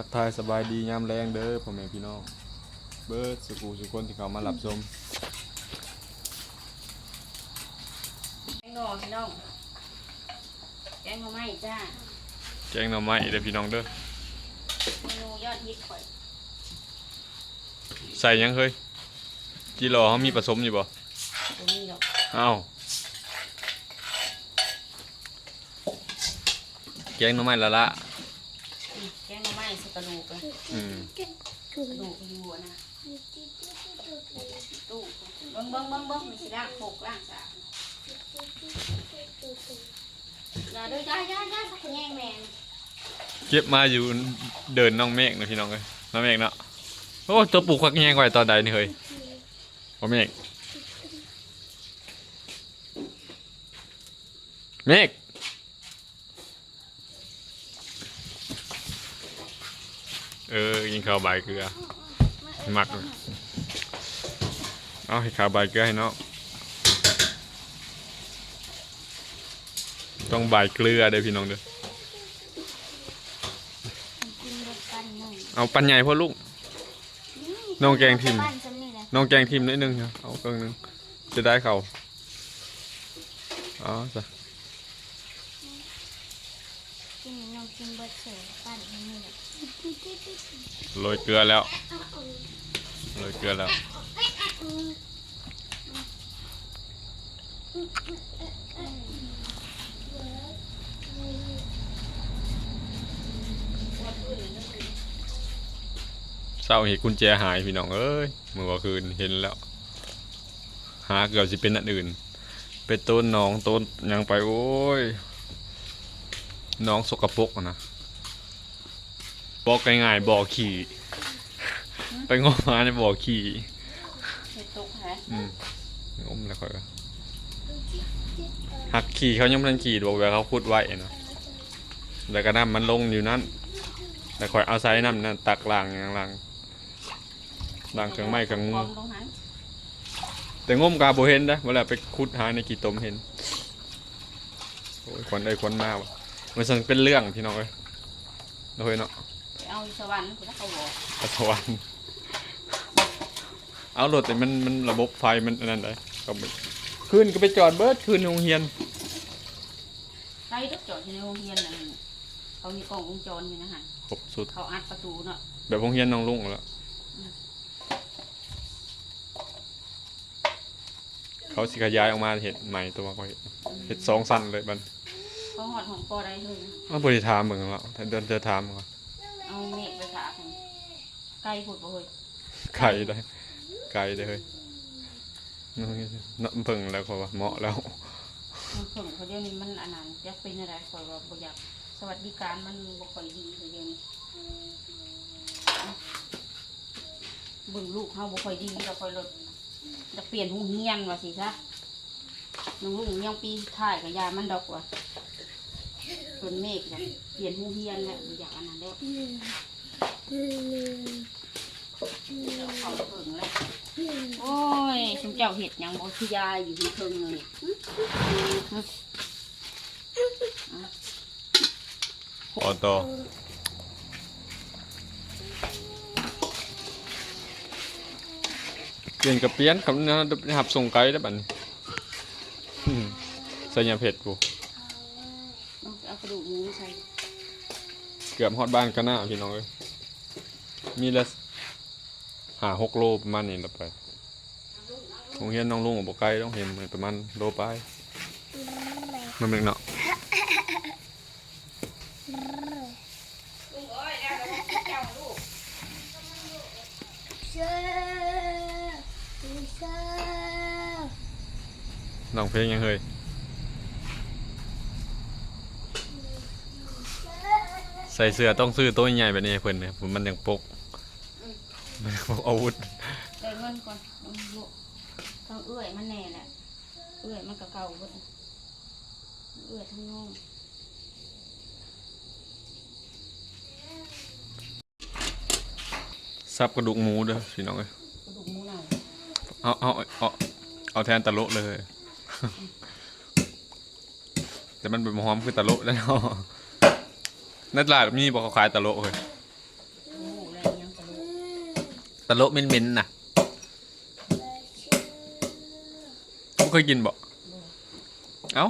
ทักทายสบายดียามแรงเด้อพ่อแม่พี่น้อง เบิร์ดสุกูสุคนที่เขามาหลับชมแกงหน่อพี่น้อง แกงหน่อไม้จ้าแจ้งหน่อไม้เด้อพี่น้องเด้อ เมนูยอดฮิตข่อยใส่หยังเฮ้ยจีรอเขามีผสมอยู่บ่ตัวนี้ดอกอ้าวแกงหน่อไม้ละละ อืมแกงหน่อไม้ใส่กระดูกเลย อืม กระ ดูกอยู่อะนะตู้เบิ้งเบิ้งเบิ้งเบิ้งมีสิล่างหกล่างสามอย่าเด้วยย่าย่าย่าสักแง่งแมนเก็บมาอยู่เดินน้องเมฆนะพี่น้องเอ้ยน้องเมฆเนาะโอ้ตัวปลูกควักแยงไว้ตอนใดนี่เฮ้ยพ่อเมฆเมฆ เออยิงข้าวใบเกลือมักเลยเอาให้ข้าวใบเกลือให้เนาะต้องใบเกลือเด้อพี่น้องเด้อกินเด็กกันหนึ่งเอาปันใหญ่พ่อลูกน้องแกงทิมบ้านฉันนี่แหละน้องแกงทิมนิดนึงครับเอาเครื่องนึงจะได้เขาอ๋อจ้ะกินน้องกินเบิร์ดเสือบ้านฉันนี่แหละ โรยเกลือแล้วโรยเกลือแล้วเศร้าเห็นกุญแจหายพี่น้องเอ้ยเมื่อคืนเห็นแล้ว หาเกือบจะเป็นอันอื่น เป็นต้นน้องต้นยังไปโอ้ยน้องสกปรกนะ บอกง่ายๆบ่อขี่ ไปงมมาในบ่อขี่เห็ดตุกฮะอืมงมแล้วค่อยก็หักขี่เขายังไม่ทันขี่บอกว่าเขาขุดไว้เนาะแล้วก็น้ำมันลงอยู่นั่นแล้วค่อยเอาไซน้ำนั่นตักล้างอย่างล้างล้างเครื่องไม้เครื่องมืพร้ออมลงหันแต่งมกาโบเห็นนะเวลาไปขุดหาในกี่ตมเห็นโอ้ยควันได้ควันมากว่ะมันสันเป็นเรื่องพี่น้องเอ้ยเราเฮ้ยเนาะไป เอาอีสวรรค์คุณเขาบอกปัสสาวะเอารถแต่มันมันระบบไฟมันอันนั้นได้ก็ไปคืนก็ไปจอดเบิร์ดคืนโรงเรียนใครรถจอดที่ในโรงเรียนนั่นเขามีกล้องวงจรอยู่นะฮะครบสุด เขาอัดประตูเนาะแบบโรงเรียนน้องลุงแล้วเขาสิขยายออกมาเห็ดใหม่ตัวก็เห็ดเห็ดสองสั้นเลยมันเขาหอดของปอได้เลยมาบริถามเหมือนกันแล้วถ้าเดินเจอถามก่อน เอาเมฆไปถากมันไกลผุดบ่เฮ้ยไก่ได้ไก่ได้เลยน้องน้ำเพิ่งแล้วเขาว่าเหมาะแล้วมันเพิ่งเขาเดี๋ยวนี้มันอันนั้นจะเป็นอะไรคอยว่าบ่อยากสวัสดิการมันบ่ค่อยดีเลยเดี๋ยวนี้เบิ่งลูกเขาบ่ค่อยดีเราค่อยลดจะเปลี่ยนหูเฮียนว่าสิซะน้องลุงยังปีถ่ายกับยามันดอกว่ะ เป็นเมฆเนี่ยเปลี่ยนหูเฮียนแล้วบ่อยากอันนั้นแล้วเขาเพิ่งแล้วโอ้ยสมเจ้าเห็ดหยังบ่คือยายอยู่ที่เพิ่งเลยออต่อเปลี่ยนกับเปลี่ยนกับนะหับส่งไกลได้บัดนี้อืมใส่ยาเผ็ดกูเอาเอา กระดูกหมูใส่ เกือบฮอดบ้านก็น่าพี่น้องเอ้ยมีละหาหกโลประมาณนี้ละไปโรงเรียนน้องลุงบอกไกลต้องเห็นประมาณโลไปมันเป็นเนาะลุงเอ้ยแล้วเจ้าลูกเชื่อเชื่อน้องเพลงยังเฮ้ย ใส่เสื้อต้องซื้อตัวใหญ่แบบนี้ให้เพิ่นเนี่ยมันยังปกมันยังปกอาวุธได้เงินก่อนเอาลูกต้องเอื้อยมันแน่แหละเอื้อยมันก็เก่าเบิดเอื้อยทั้งน้องซับกระดูกหมูเด้อพี่น้องเอ้ยกระดูกหมูเน่าเอาเอาเอาเอาแทนตะโละเลย แต่มันเป็นหอมคือตะโละแล้วเนาะ นัดลาดมีบอกเขาขายตะโลเลยตะโลเหม็นๆน่ะบ่เคยกินบ่เอ้า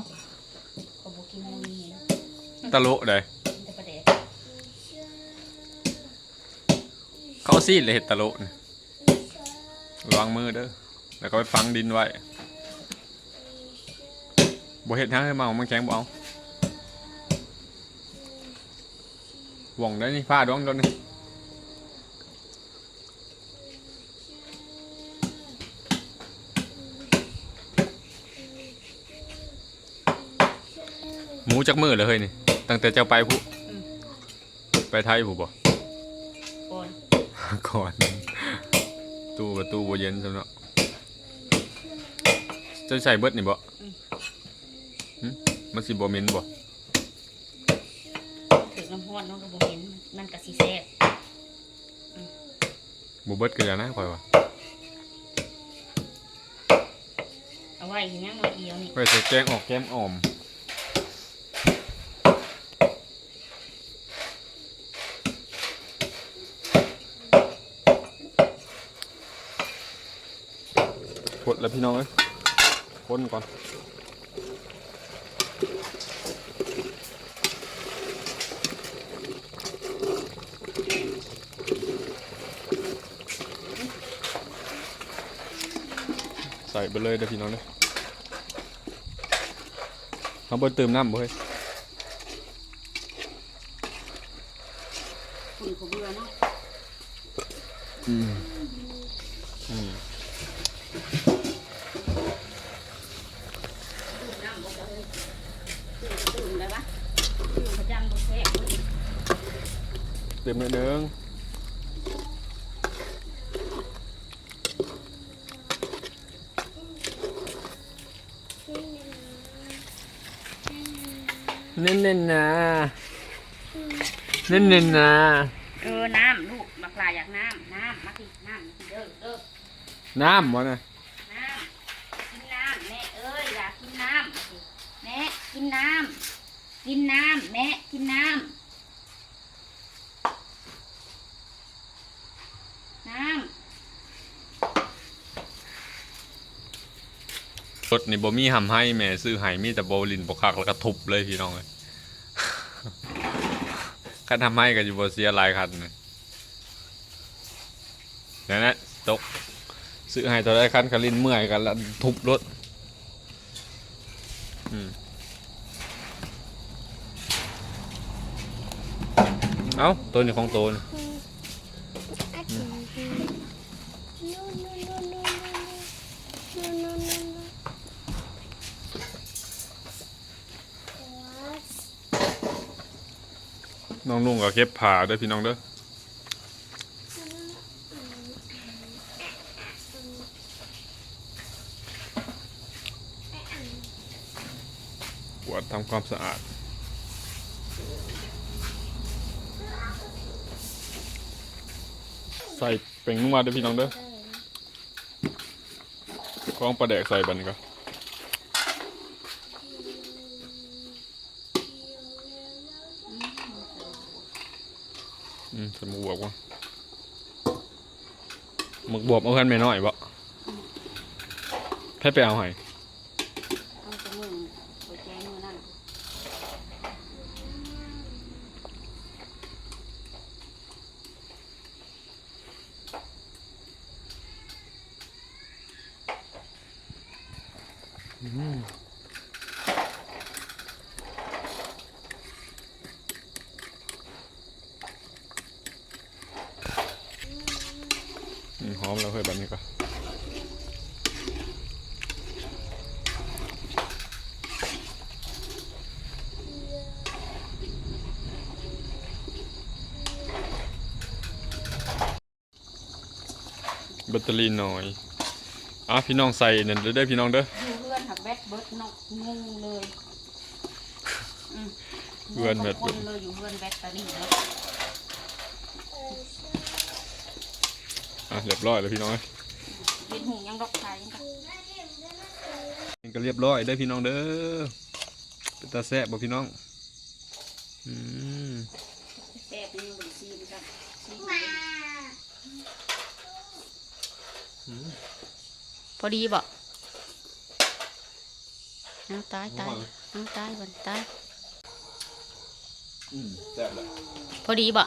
ตะโลเดี๋ยเขาซีดเลยเห็ดตะโลนี่ระวังมือเด้อแล้วก็ไปฝังดินไว้บ่เห็ดให้เมามันแข็งบ่เอา หว่องได้นี่ผ้าดวงดนนี่หมูจักมือเลยเฮ้ยนี่ ตั้งแต่เจ้าไปผู้ไปไทยผู้บ่ก่อน ก่อน ตู้ประตูบ่เย็นสำเนาะจะใส่เบิดนี่บ่หึมันสิบ่เหม็นบ่ถึง น้ำห้อนน้องก็บอกเห็นมันกะสีแซ่บบ่เบิดก็อย่านะข่อยว่าเอาไว้เห็นยังมาเอียวนี่ไว้ใส่แกงออกแก้มอ่อมกดแล้วพี่น้องเอ้ยคนก่อน ส่ไปเลยเด้อพี่น้องเด้อเขาเบิดเติมน้ำบ่เฮ้ยคุณเขาเบื่อเนาะอืมอืมดื่มน้ำบอกเลยดื่มดื่มได้ปะดื่มประจำบอกแซ่บเลยเติมหน่อยเด้ง เน้นเน้นๆนะเน้นเน้นๆนะเออ น้ำลูกบักลาอยากน้ำ น้ำมาสิน้ำมาสิเด้อเด้อน้ำวะนะน้ำ กินน้ำแม่เอ้ยอยากกินน้ำมาสิแม่กินน้ำ กินน้ำแม่กินน้ำน้ รถนี่บ่มีหำให้แม่ซื้อให้มีแต่โบลินบ่คักแล้วก็ทุบเลยพี่น้องเลยคันทำให้ก็อยู่บ่เสียหลายคันนะนั่นแหละตกซื้อให้ตัวได้คันกะลินเมื่อยกันแล้วทุบรถเอ้าตัวนี้ของตัวนี่ นู่นนู่นนู่นนู่นนู่นนู่นว้าว น้องลุงก็เก็บผ่าเด้อพี่น้องเด้อปวดทำความสะอาดใส่เป็นนัวเด้อพี่น้องเด้อคล้องปลาแดกใส่บันก็ อืมสมบวกวะหมึกบวบเอาขึ้นไม่น้อยบ่แค่ไปเอาให้ำเอาจมูกหัวใจมือนั่นอืม หอมแล้วเฮ้ยแบบนี้ก็แบตเตอรี่น้อยอะพี่น้องใส่นั่นเด้อเด้อพี่น้องเด้ออยู่เพื่อนหักแบตเบิดนอกงงเลยอืมเพื่อนแบตงงทุกคนเลยอยู่เพื่อนแบตตอรี่แล้ว อะเรียบร้อยแล้วพี่น้องเอ้ยเป็นหูยังดอกชายยังกะนี่ก็เรียบร้อยได้อพี่น้องเด้อเป็นตาแซ่บบ่พี่น้องอืมแซ่บนี่มันซีมจ้ะซีมว้าอืมพอดีบ่เอาตายตายเอาตายบันตายอืมแซ่บเลยพอดีบ่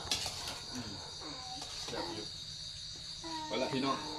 แซ่บอยู่ไปละ พี่น้อง